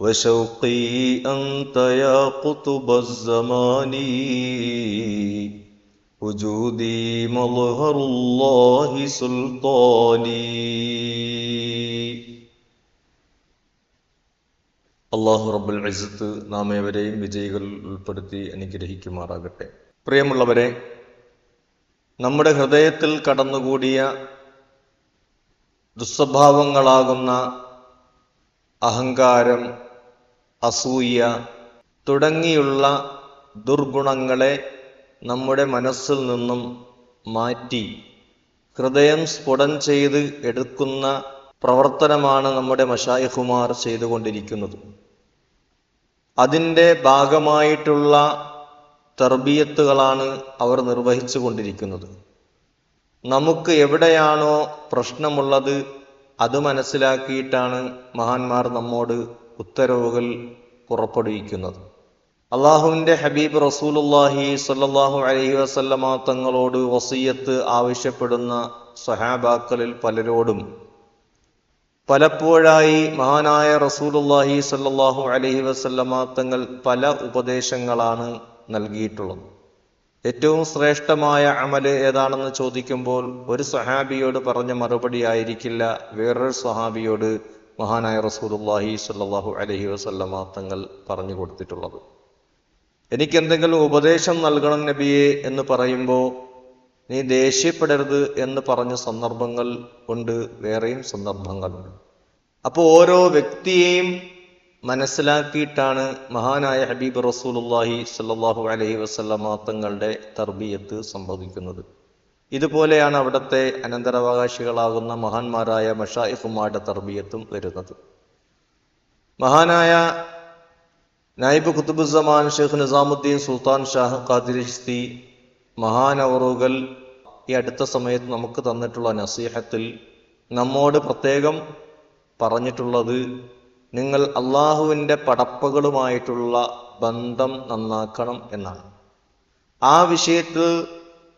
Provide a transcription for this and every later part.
وشوقي أنت يا قطب الزمان وجودي مظهر الله سلطاني അള്ളാഹു റബ്ബുൽ ഇസ്സത്ത് നാം ഏവരെയും വിജയികളിൽ ഉൾപ്പെടുത്തി അനുഗ്രഹിക്കുമാറാകട്ടെ പ്രിയമുള്ളവരെ നമ്മുടെ ഹൃദയത്തിൽ കടന്നുകൂടിയ ദുസ്വഭാവങ്ങളാകുന്ന അഹങ്കാരം അസൂയ തുടങ്ങിയുള്ള ദുർഗുണങ്ങളെ നമ്മുടെ മനസ്സിൽ നിന്നും മാറ്റി ഹൃദയം സ്ഫുടം ചെയ്ത് എടുക്കുന്ന പ്രവർത്തനമാണ് നമ്മുടെ മഷായഹുമാർ ചെയ്തുകൊണ്ടിരിക്കുന്നത്. അതിന്റെ ഭാഗമായിട്ടുള്ള തർബീയത്തുകളാണ് അവർ നിർവഹിച്ചു കൊണ്ടിരിക്കുന്നത് നമുക്ക് എവിടെയാണോ പ്രശ്നമുള്ളത് അത് മനസ്സിലാക്കിയിട്ടാണ് മഹാന്മാർ നമ്മോട് ഉത്തരവുകൾ പുറപ്പെടുവിക്കുന്നത്. അള്ളാഹുവിന്റെ ഹബീബ് റസൂലുല്ലാഹി സല്ലാഹു അലഹി വസല്ലമ തങ്ങളോട് വസീയത്ത് ആവശ്യപ്പെടുന്ന സഹാബാക്കളിൽ പലരോടും പലപ്പോഴായി മഹാനായ റസൂലുല്ലാഹി സല്ലാഹു അലഹി വസല്ലമ തങ്ങൾ പല ഉപദേശങ്ങളാണ് നൽകിയിട്ടുള്ളത്. ഏറ്റവും ശ്രേഷ്ഠമായ അമൽ ഏതാണെന്ന് ചോദിക്കുമ്പോൾ ഒരു സഹാബിയോട് പറഞ്ഞ മറുപടി ആയിരിക്കില്ല വേറൊരു സഹാബിയോട് മഹാനായ റസൂലുല്ലാഹി സല്ലാഹു അലഹി വസല്ലമ തങ്ങൾ പറഞ്ഞു കൊടുത്തിട്ടുള്ളത്. എനിക്കെന്തെങ്കിലും ഉപദേശം നൽകണം നബിയെ എന്ന് പറയുമ്പോൾ നീ ദേഷ്യപ്പെടരുത് എന്ന് പറഞ്ഞ സന്ദർഭങ്ങൾ ഉണ്ട് വേറെയും സന്ദർഭങ്ങളുണ്ട്. അപ്പോൾ ഓരോ വ്യക്തിയെയും മനസ്സിലാക്കിയിട്ടാണ് മഹാനായ ഹബീബ് റസൂലുല്ലാഹി സല്ലാഹു അലഹി വസ്ലമ തങ്ങളുടെ തർബീയത്ത് സംഭവിക്കുന്നത്. ഇതുപോലെയാണ് അവിടുത്തെ അനന്തരാവകാശികളാകുന്ന മഹാന്മാരായ മഷായിഫുമാരുടെ തർബീയത്തും വരുന്നത്. മഹാനായ നായിബ് ഖുത്തുബുസമാൻ ഷെയ്ഖ് നിസാമുദ്ദീൻ സുൽത്താൻ ഷാഹ് ഖാദിരിസ്തി മഹാനവറുകൾ ഈ അടുത്ത സമയത്ത് നമുക്ക് തന്നിട്ടുള്ള നസീഹത്തിൽ നമ്മോട് പ്രത്യേകം പറഞ്ഞിട്ടുള്ളത് നിങ്ങൾ അള്ളാഹുവിന്റെ പടപ്പുകളുമായിട്ടുള്ള ബന്ധം നന്നാക്കണം എന്നാണ്. ആ വിഷയത്തിൽ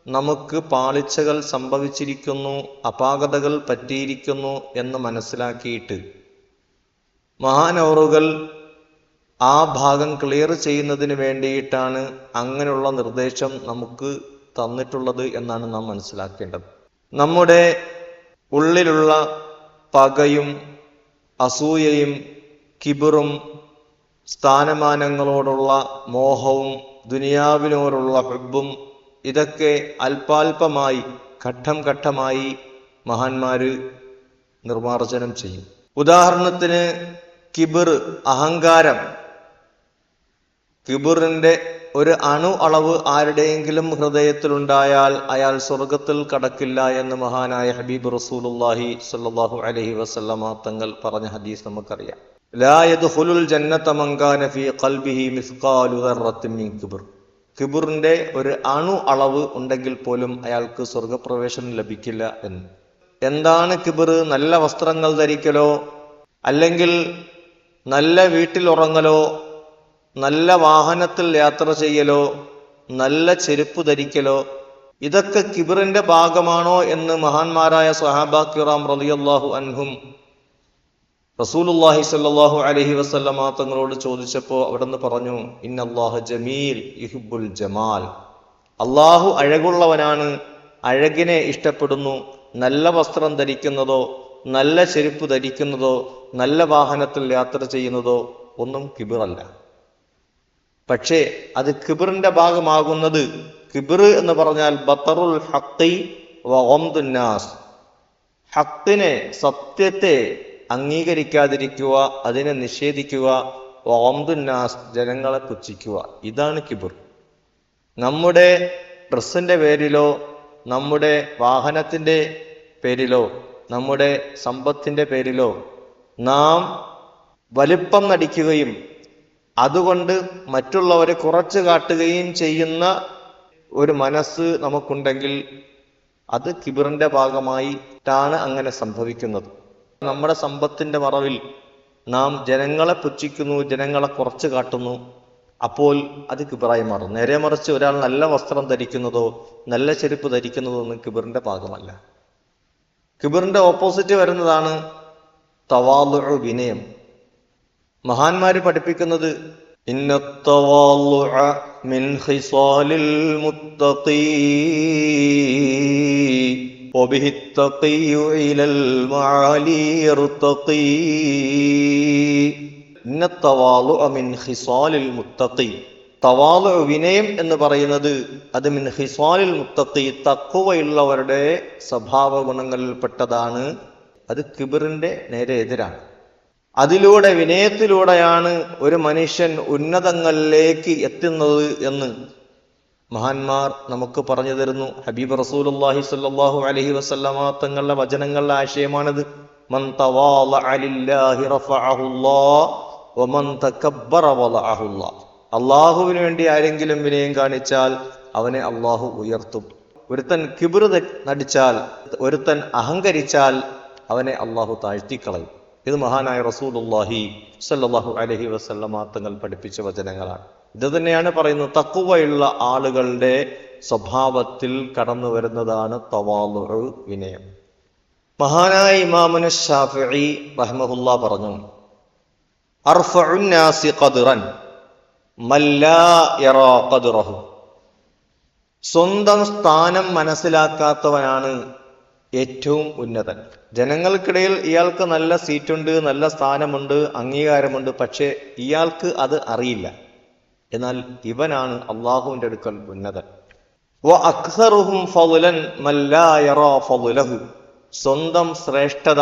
നമുക്ക് പാളിച്ചകൾ സംഭവിച്ചിരിക്കുന്നു അപാകതകൾ പറ്റിയിരിക്കുന്നു എന്ന് മനസ്സിലാക്കിയിട്ട് മഹാനവറുകൾ ആ ഭാഗം ക്ലിയർ ചെയ്യുന്നതിന് വേണ്ടിയിട്ടാണ് അങ്ങനെയുള്ള നിർദ്ദേശം നമുക്ക് തന്നിട്ടുള്ളത് എന്നാണ് നാം മനസ്സിലാക്കേണ്ടത്. നമ്മുടെ ഉള്ളിലുള്ള പകയും അസൂയയും കിബിറും സ്ഥാനമാനങ്ങളോടുള്ള മോഹവും ദുനിയാവിനോടുള്ള ഹെബും ഇതൊക്കെ അല്പാൽപമായി ഘട്ടം ഘട്ടമായി മഹാന്മാര് നിർമാർജനം ചെയ്യും. ഉദാഹരണത്തിന് കിബിർ അഹങ്കാരം. കിബിറിന്റെ ഒരു അണു അളവ് ആരുടെയെങ്കിലും ഹൃദയത്തിലുണ്ടായാൽ അയാൾ സ്വർഗത്തിൽ കടക്കില്ല എന്ന് മഹാനായ ഹബീബ് റസൂലുല്ലാഹി സല്ലാഹു അലഹി വസല്ലമ തങ്ങൾ പറഞ്ഞ ഹദീസ് നമുക്കറിയാം. കിബിറിന്റെ ഒരു അണു അളവ് ഉണ്ടെങ്കിൽ പോലും അയാൾക്ക് സ്വർഗപ്രവേശനം ലഭിക്കില്ല എന്ന്. എന്താണ് കിബിർ? നല്ല വസ്ത്രങ്ങൾ ധരിക്കലോ? അല്ലെങ്കിൽ നല്ല വീട്ടിൽ ഉറങ്ങലോ? നല്ല വാഹനത്തിൽ യാത്ര ചെയ്യലോ? നല്ല ചെരുപ്പ് ധരിക്കലോ? ഇതൊക്കെ കിബിറിന്റെ ഭാഗമാണോ എന്ന് മഹാന്മാരായ സഹാബാ കിറാം അൻഹും റസൂലുല്ലാഹി സല്ലാഹു അലഹി വസ്ലമ തങ്ങളോട് ചോദിച്ചപ്പോൾ അവിടുന്ന് പറഞ്ഞു ഇന്നല്ലാഹു ജമീൽ യുഹിബ്ബുൽ ജമാൽ. അള്ളാഹു അഴകുള്ളവനാണ് അഴകിനെ ഇഷ്ടപ്പെടുന്നു നല്ല വസ്ത്രം ധരിക്കുന്നതോ നല്ല ചെരുപ്പ് ധരിക്കുന്നതോ നല്ല വാഹനത്തിൽ യാത്ര ചെയ്യുന്നതോ ഒന്നും കിബിറല്ല. പക്ഷേ അത് കിബിറിന്റെ ഭാഗമാകുന്നത് കിബിർ എന്ന് പറഞ്ഞാൽ ബത്തറുൽ ഹക്കി വോംദുന്നാസ് ഹക്കിനെ സത്യത്തെ അംഗീകരിക്കാതിരിക്കുക അതിനെ നിഷേധിക്കുക ഓംദുന്നാസ് ജനങ്ങളെ പുച്ഛിക്കുക. ഇതാണ് കിബിർ. നമ്മുടെ ഡ്രസ്സിന്റെ പേരിലോ നമ്മുടെ വാഹനത്തിന്റെ പേരിലോ നമ്മുടെ സമ്പത്തിന്റെ പേരിലോ നാം വലിപ്പം നടിക്കുകയും അതുകൊണ്ട് മറ്റുള്ളവരെ കുറച്ച് കാട്ടുകയും ചെയ്യുന്ന ഒരു മനസ്സ് നമുക്കുണ്ടെങ്കിൽ അത് കിബിറിന്റെ ഭാഗമായിട്ടാണ് അങ്ങനെ സംഭവിക്കുന്നത്. നമ്മുടെ സമ്പത്തിന്റെ മറവിൽ നാം ജനങ്ങളെ പുച്ഛിക്കുന്നു ജനങ്ങളെ കുറച്ച് കാട്ടുന്നു. അപ്പോൾ അത് കിബിറായി മാറും. നേരെ മറിച്ച് ഒരാൾ നല്ല വസ്ത്രം ധരിക്കുന്നതോ നല്ല ചെരുപ്പ് ധരിക്കുന്നതോ ഒന്നും കിബറിന്റെ ഭാഗമല്ല. കിബറിന്റെ ഓപ്പോസിറ്റ് വരുന്നതാണ് തവാലു വിനയം. മഹാന്മാര് പഠിപ്പിക്കുന്നത് ഇന്ന തവാലുഅ മിൻ ഖിസാലിൽ മുത്തഖീ وبه التقي إلى المعالي يرتقي إن التواضع من خصال المتقي തവാലു വിനയം എന്ന് പറയുന്നത് അത് മിൻ ഹിസാലിൽ മുത്തഖി തക്കുവയുള്ളവരുടെ സ്വഭാവ ഗുണങ്ങളിൽപ്പെട്ടതാണ് അത് കിബിറിന്റെ നേരെ എതിരാണ് അതിലൂടെ വിനയത്തിലൂടെയാണ് ഒരു മനുഷ്യൻ ഉന്നതങ്ങളിലേക്ക് എത്തുന്നത് എന്ന് മഹാന്മാർ നമുക്ക് പറഞ്ഞു തരുന്നു. ഹബീബ് റസൂലുള്ളാഹി സ്വല്ലല്ലാഹു അലൈഹി വസല്ലമ തങ്ങളുടെ വചനങ്ങളുടെ ആശയമാണിത്. അള്ളാഹുവിന് വേണ്ടി ആരെങ്കിലും വിനയം കാണിച്ചാൽ അവനെ അള്ളാഹു ഉയർത്തും. ഒരുത്തൻ കിബിറ നടിച്ചാൽ ഒരുത്തൻ അഹങ്കരിച്ചാൽ അവനെ അള്ളാഹു താഴ്ത്തിക്കളയും. ഇത് മഹാനായ റസൂലുള്ളാഹി സല്ലാഹു അലൈഹി വസല്ലമ തങ്ങൾ പഠിപ്പിച്ച വചനങ്ങളാണ്. ഇത് തന്നെയാണ് പറയുന്നത് തക്കുവയുള്ള ആളുകളുടെ സ്വഭാവത്തിൽ കടന്നു വരുന്നതാണ് തവാലുഹു വിനയം. മഹാനായ ഇമാമുന ഷാഫി റഹ്മഹുല്ല പറഞ്ഞു സ്വന്തം സ്ഥാനം മനസ്സിലാക്കാത്തവനാണ് ഏറ്റവും ഉന്നതൻ. ജനങ്ങൾക്കിടയിൽ ഇയാൾക്ക് നല്ല സീറ്റുണ്ട് നല്ല സ്ഥാനമുണ്ട് അംഗീകാരമുണ്ട് പക്ഷേ ഇയാൾക്ക് അത് അറിയില്ല. എന്നാൽ ഇവനാണ് അള്ളാഹുവിന്റെ അടുക്കൽ ഉന്നതൻ. സ്വന്തം ശ്രേഷ്ഠത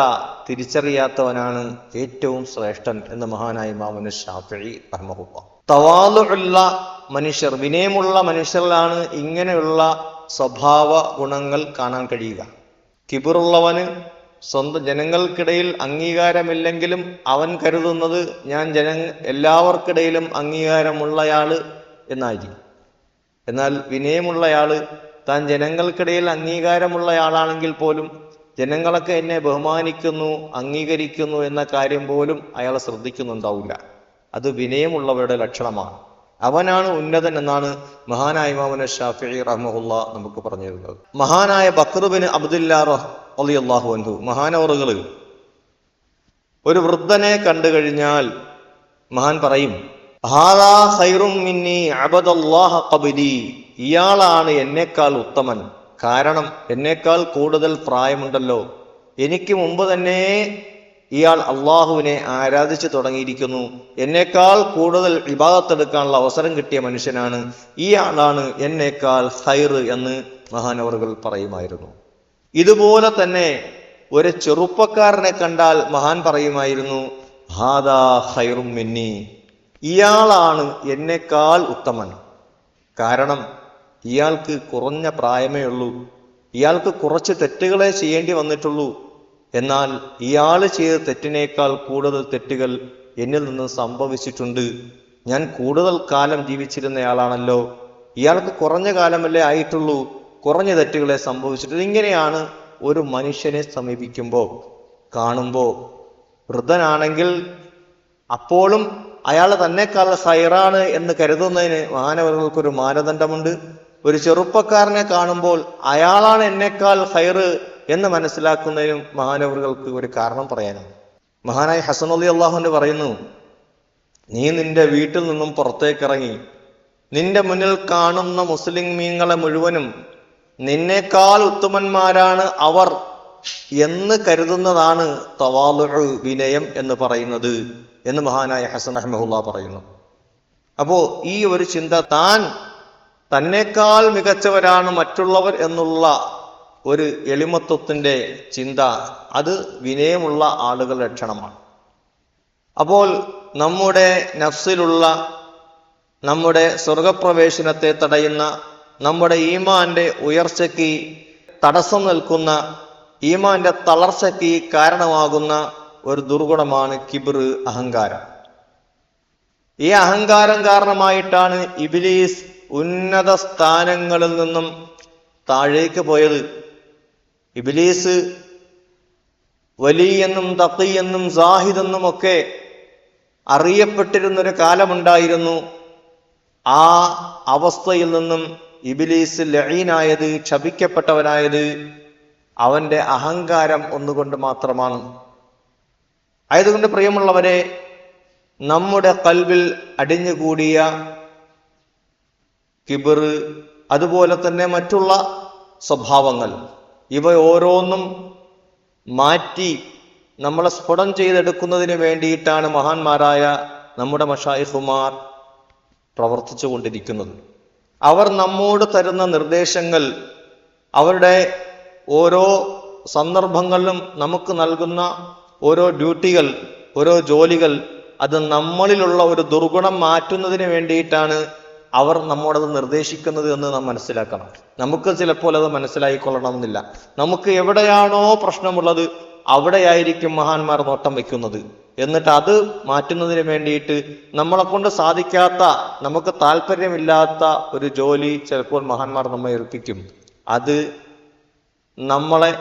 തിരിച്ചറിയാത്തവനാണ് ഏറ്റവും ശ്രേഷ്ഠൻ എന്ന് മഹാനായ മാമന ഷാഫി റഹ്മഹുല്ല. തവാലുള്ള മനുഷ്യർ വിനയമുള്ള മനുഷ്യരിലാണ് ഇങ്ങനെയുള്ള സ്വഭാവ ഗുണങ്ങൾ കാണാൻ കഴിയുക. കിബിറുള്ളവന് സ്വന്തം ജനങ്ങൾക്കിടയിൽ അംഗീകാരമില്ലെങ്കിലും അവൻ കരുതുന്നത് ഞാൻ ജന എല്ലാവർക്കിടയിലും അംഗീകാരമുള്ളയാൾ എന്നായിരിക്കും. എന്നാൽ വിനയമുള്ളയാൾ താൻ ജനങ്ങൾക്കിടയിൽ അംഗീകാരമുള്ളയാളാണെങ്കിൽ പോലും ജനങ്ങളൊക്കെ എന്നെ ബഹുമാനിക്കുന്നു അംഗീകരിക്കുന്നു എന്ന കാര്യം പോലും അയാൾ ശ്രദ്ധിക്കുന്നുണ്ടാവില്ല. അത് വിനയമുള്ളവരുടെ ലക്ഷണമാണ്. അവനാണ് ഉന്നതൻ എന്നാണ് മഹാനായ ഇമാമുന ഷാഫി റഹ്മുല്ല നമുക്ക് പറഞ്ഞു തരുന്നത് മഹാനായ ബക്രുബിന് അബ്ദുല്ലാ അലി അള്ളാഹു അൻഹു മഹാനവറുകൾ ഒരു വൃദ്ധനെ കണ്ടു കഴിഞ്ഞാൽ മഹാൻ പറയും ഹാദാ ഖൈറും മിന്നി അബദല്ലാഹ ഖബലി. ഇയാളാണ് എന്നേക്കാൾ ഉത്തമൻ. കാരണം എന്നേക്കാൾ കൂടുതൽ പ്രായമുണ്ടല്ലോ. എനിക്ക് മുമ്പ് തന്നെ ഇയാൾ അള്ളാഹുവിനെ ആരാധിച്ചു തുടങ്ങിയിരിക്കുന്നു. എന്നേക്കാൾ കൂടുതൽ വിഭാഗത്തെടുക്കാനുള്ള അവസരം കിട്ടിയ മനുഷ്യനാണ്. ഇയാളാണ് എന്നേക്കാൾ ഹൈർ എന്ന് മഹാനവറുകൾ പറയുമായിരുന്നു. ഇതുപോലെ തന്നെ ഒരു ചെറുപ്പക്കാരനെ കണ്ടാൽ മഹാൻ പറയുമായിരുന്നു ഹാദാ ഹൈറും മിന്നി. ഇയാളാണ് എന്നെക്കാൾ ഉത്തമൻ. കാരണം ഇയാൾക്ക് കുറഞ്ഞ പ്രായമേ ഉള്ളൂ. ഇയാൾക്ക് കുറച്ച് തെറ്റുകളെ ചെയ്യേണ്ടി വന്നിട്ടുള്ളൂ. എന്നാൽ ഇയാൾ ചെയ്ത തെറ്റിനേക്കാൾ കൂടുതൽ തെറ്റുകൾ എന്നിൽ നിന്ന് സംഭവിച്ചിട്ടുണ്ട്. ഞാൻ കൂടുതൽ കാലം ജീവിച്ചിരുന്നയാളാണല്ലോ. ഇയാൾക്ക് കുറഞ്ഞ കാലമല്ലേ ആയിട്ടുള്ളൂ. കുറഞ്ഞ തെറ്റുകളെ സംഭവിച്ചിട്ടുണ്ട് ഇങ്ങനെയാണ് ഒരു മനുഷ്യനെ സമീപിക്കുമ്പോൾ കാണുമ്പോൾ. വൃദ്ധനാണെങ്കിൽ അപ്പോഴും അയാൾ തന്നെക്കാൾ സൈറാണ് എന്ന് കരുതുന്നതിന് മാനവർക്കൊരു മാനദണ്ഡമുണ്ട്. ഒരു ചെറുപ്പക്കാരനെ കാണുമ്പോൾ അയാളാണ് എന്നെക്കാൾ ഹൈറ് എന്ന് മനസ്സിലാക്കുന്നതിനും മഹാനവറുകൾക്ക് ഒരു കാരണം പറയാനാണ്. മഹാനായ ഹസൻ അലി അള്ളാഹുവിന്റെ പറയുന്നു നീ നിന്റെ വീട്ടിൽ നിന്നും പുറത്തേക്കിറങ്ങി നിന്റെ മുന്നിൽ കാണുന്ന മുസ്ലിം മീങ്ങളെ മുഴുവനും നിന്നേക്കാൾ ഉത്തമന്മാരാണ് അവർ എന്ന് കരുതുന്നതാണ് തവാലു വിനയം എന്ന് പറയുന്നത് എന്ന് മഹാനായ ഹസൻ അഹമ്മഹുല്ല പറയുന്നു. അപ്പോ ഈ ഒരു ചിന്ത താൻ തന്നെക്കാൾ മികച്ചവരാണ് മറ്റുള്ളവർ എന്നുള്ള ഒരു എളിമത്വത്തിന്റെ ചിന്ത അത് വിനയമുള്ള ആളുകളുടെ ലക്ഷണമാണ്. അപ്പോൾ നമ്മുടെ നഫ്സിലുള്ള നമ്മുടെ സ്വർഗപ്രവേശനത്തെ തടയുന്ന നമ്മുടെ ഈമാന്റെ ഉയർച്ചയ്ക്ക് തടസ്സം നിൽക്കുന്ന ഈമാന്റെ തളർച്ചയ്ക്ക് കാരണമാകുന്ന ഒരു ദുർഗുണമാണ് കിബിർ അഹങ്കാരം. ഈ അഹങ്കാരം കാരണമായിട്ടാണ് ഇബിലീസ് ഉന്നത സ്ഥാനങ്ങളിൽ നിന്നും താഴേക്ക് പോയത്. ഇബിലീസ് വലിയെന്നും തത്തിയെന്നും സാഹിദെന്നും ഒക്കെ അറിയപ്പെട്ടിരുന്നൊരു കാലമുണ്ടായിരുന്നു. ആ അവസ്ഥയിൽ നിന്നും ഇബിലീസ് ലഴീനായത് ക്ഷപിക്കപ്പെട്ടവനായത് അവന്റെ അഹങ്കാരം ഒന്നുകൊണ്ട് മാത്രമാണ്. ആയതുകൊണ്ട് പ്രിയമുള്ളവരെ നമ്മുടെ കൽവിൽ അടിഞ്ഞുകൂടിയ കിബിർ അതുപോലെ തന്നെ മറ്റുള്ള സ്വഭാവങ്ങൾ ഇവ ഓരോന്നും മാറ്റി നമ്മളെ സ്ഫുടം ചെയ്തെടുക്കുന്നതിന് വേണ്ടിയിട്ടാണ് മഹാന്മാരായ നമ്മുടെ മഷായിഹുമാർ പ്രവർത്തിച്ചു കൊണ്ടിരിക്കുന്നത് അവർ നമ്മോട് തരുന്ന നിർദ്ദേശങ്ങൾ അവരുടെ ഓരോ സന്ദർഭങ്ങളിലും നമുക്ക് നൽകുന്ന ഓരോ ഡ്യൂട്ടികൾ ഓരോ ജോലികൾ അത് നമ്മളിലുള്ള ഒരു ദുർഗുണം മാറ്റുന്നതിന് വേണ്ടിയിട്ടാണ് അവർ നമ്മോടത് നിർദ്ദേശിക്കുന്നത് എന്ന് നാം മനസ്സിലാക്കണം. നമുക്ക് ചിലപ്പോൾ അത് മനസ്സിലായിക്കൊള്ളണമെന്നില്ല. നമുക്ക് എവിടെയാണോ പ്രശ്നമുള്ളത് അവിടെയായിരിക്കും മഹാന്മാർ നോട്ടം വെക്കുന്നത് എന്നിട്ട് അത് മാറ്റുന്നതിന് വേണ്ടിയിട്ട് നമ്മളെ കൊണ്ട് സാധിക്കാത്ത നമുക്ക് താല്പര്യമില്ലാത്ത ഒരു ജോലി ചിലപ്പോൾ മഹാന്മാർ നമ്മെ ഏൽപ്പിക്കും. അത് നമ്മളെ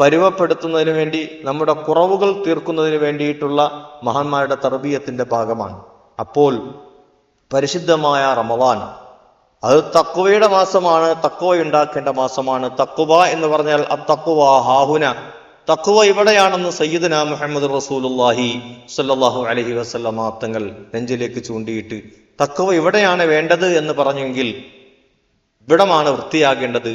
പരുവപ്പെടുത്തുന്നതിന് വേണ്ടി നമ്മുടെ കുറവുകൾ തീർക്കുന്നതിന് വേണ്ടിയിട്ടുള്ള മഹാന്മാരുടെ തർബീയത്തിന്റെ ഭാഗമാണ്. അപ്പോൾ പരിശുദ്ധമായ റമവാൻ അത് തക്കുവയുടെ മാസമാണ് തക്കുവ ഉണ്ടാക്കേണ്ട മാസമാണ്. തക്കുവ എന്ന് പറഞ്ഞാൽ അത്തക്കുവ ഹാഹുന തക്കുവ ഇവിടെയാണെന്ന് സയ്യിദന മുഹമ്മദ് റസൂലുല്ലാഹി സല്ലാഹു അലഹി വസല്ലമ തങ്ങൾ നെഞ്ചിലേക്ക് ചൂണ്ടിയിട്ട് തക്കുവ ഇവിടെയാണ് വേണ്ടത് എന്ന് പറഞ്ഞെങ്കിൽ ഇവിടമാണ് വൃത്തിയാകേണ്ടത്.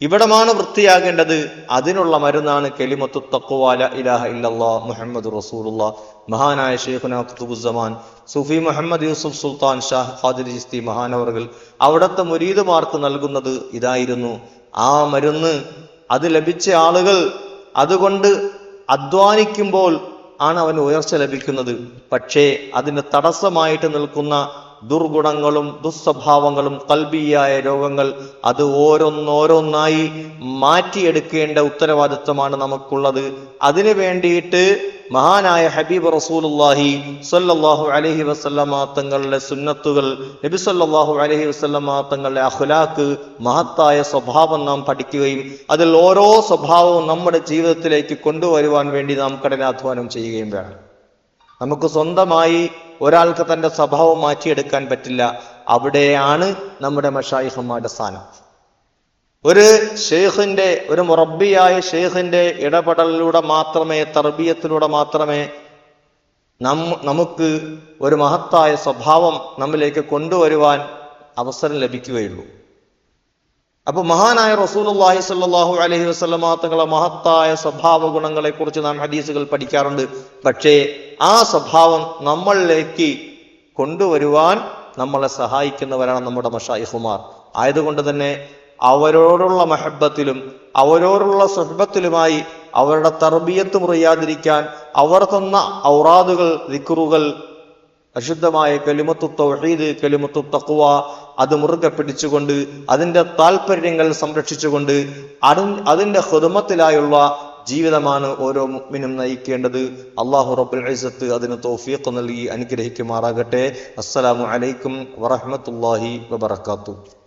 ഇവിടമാണ് വൃത്തിയാകേണ്ടത്. അതിനുള്ള മരുന്നാണ് കെലിമത്തു തക്കുവാല ഇലാഹ ഇല്ലല്ലാ മുഹമ്മദ് റസൂലുള്ള മഹാനായ ഷെയ്ഖുന കുത്തുബുസമാൻ സുഫി മുഹമ്മദ് യൂസുഫ് സുൽത്താൻ ഷാഹ് ഖാദിർ ജിസ്തി മഹാനവറുകൾ അവിടുത്തെ മുരീദുമാർക്ക് നൽകുന്നത് ഇതായിരുന്നു. ആ മരുന്ന് അത് ലഭിച്ച ആളുകൾ അതുകൊണ്ട് അധ്വാനിക്കുമ്പോൾ ആണ് അവന് ഉയർച്ച ലഭിക്കുന്നത്. പക്ഷേ അതിന് തടസ്സമായിട്ട് നിൽക്കുന്ന ദുർഗുണങ്ങളും ദുസ്വഭാവങ്ങളും കൽബിയായ രോഗങ്ങൾ അത് ഓരോന്നോരോന്നായി മാറ്റിയെടുക്കേണ്ട ഉത്തരവാദിത്വമാണ് നമുക്കുള്ളത്. അതിനു വേണ്ടിയിട്ട് മഹാനായ ഹബീബ് റസൂലുല്ലാഹി സല്ലാഹു അലഹി വസല്ലമ തങ്ങളുടെ സുന്നത്തുകൾ നബി സല്ലാഹു അലഹി വസല്ലമ തങ്ങളുടെ അഖ്ലാഖ് മഹത്തായ സ്വഭാവം നാം പഠിക്കുകയും അതിൽ ഓരോ സ്വഭാവവും നമ്മുടെ ജീവിതത്തിലേക്ക് കൊണ്ടുവരുവാൻ വേണ്ടി നാം കഠിനാധ്വാനം ചെയ്യുകയും വേണം. നമുക്ക് സ്വന്തമായി ഒരാൾക്ക് തന്റെ സ്വഭാവം മാറ്റിയെടുക്കാൻ പറ്റില്ല. അവിടെയാണ് നമ്മുടെ മഷായിഹന്മാരുടെ സ്ഥാനം. ഒരു ഷെയ്ഖിന്റെ ഒരു മുറബിയായ ഷെയ്ഖിന്റെ ഇടപെടലിലൂടെ മാത്രമേ തർബീയത്തിലൂടെ മാത്രമേ നം നമുക്ക് ഒരു മഹത്തായ സ്വഭാവം നമ്മിലേക്ക് കൊണ്ടുവരുവാൻ അവസരം ലഭിക്കുകയുള്ളൂ. അപ്പൊ മഹാനായ റസൂലുള്ളാഹി സ്വല്ലല്ലാഹു അലൈഹി വസല്ലമ തങ്ങളെ മഹത്തായ സ്വഭാവ ഗുണങ്ങളെ കുറിച്ച് നാം ഹദീസുകൾ പഠിക്കാറുണ്ട്. പക്ഷേ ആ സ്വഭാവം നമ്മളിലേക്ക് കൊണ്ടുവരുവാൻ നമ്മളെ സഹായിക്കുന്നവരാണ് നമ്മുടെ മഷായിഹുമാർ ആയതുകൊണ്ട് തന്നെ അവരോടുള്ള മഹബത്തിലും അവരോടുള്ള സുഹബത്തിലുമായി അവരുടെ തർബീയത്ത് മുറിയാതിരിക്കാൻ അവർ തന്ന ഔറാദുകൾ ദിക്റുകൾ അശുദ്ധമായ കലിമത്തു തൗഹീദ് കലിമത്തു തഖ്വ അത് മുറുകെ പിടിച്ചുകൊണ്ട് അതിന്റെ താല്പര്യങ്ങൾ സംരക്ഷിച്ചുകൊണ്ട് അതി അതിന്റെ ഹൃദമത്തിലായുള്ള ജീവിതമാണ് ഓരോ മുക്മിനും നയിക്കേണ്ടത്. അള്ളാഹു റബ്ബുൽ ഐസത്ത് അതിന് തൗഫീഖ് നൽകി അനുഗ്രഹിക്കുമാറാകട്ടെ. അസ്സലാമു അലൈക്കും വറഹ്മത്തുള്ളാഹി വബറകാതുഹു.